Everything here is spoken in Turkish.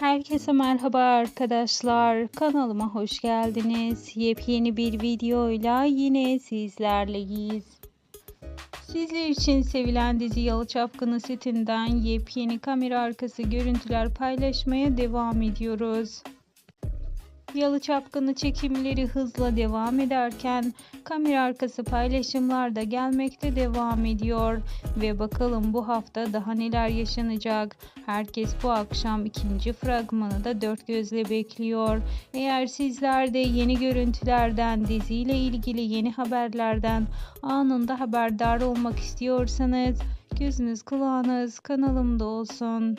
Herkese merhaba arkadaşlar. Kanalıma hoş geldiniz. Yepyeni bir videoyla yine sizlerleyiz. Sizler için sevilen dizi Yalı Çapkını setinden yepyeni kamera arkası görüntüler paylaşmaya devam ediyoruz. Yalı Çapkını çekimleri hızla devam ederken kamera arkası paylaşımlar da gelmekte devam ediyor ve bakalım bu hafta daha neler yaşanacak. Herkes bu akşam ikinci fragmanı da dört gözle bekliyor. Eğer sizler de yeni görüntülerden, diziyle ilgili yeni haberlerden anında haberdar olmak istiyorsanız gözünüz kulağınız kanalımda olsun.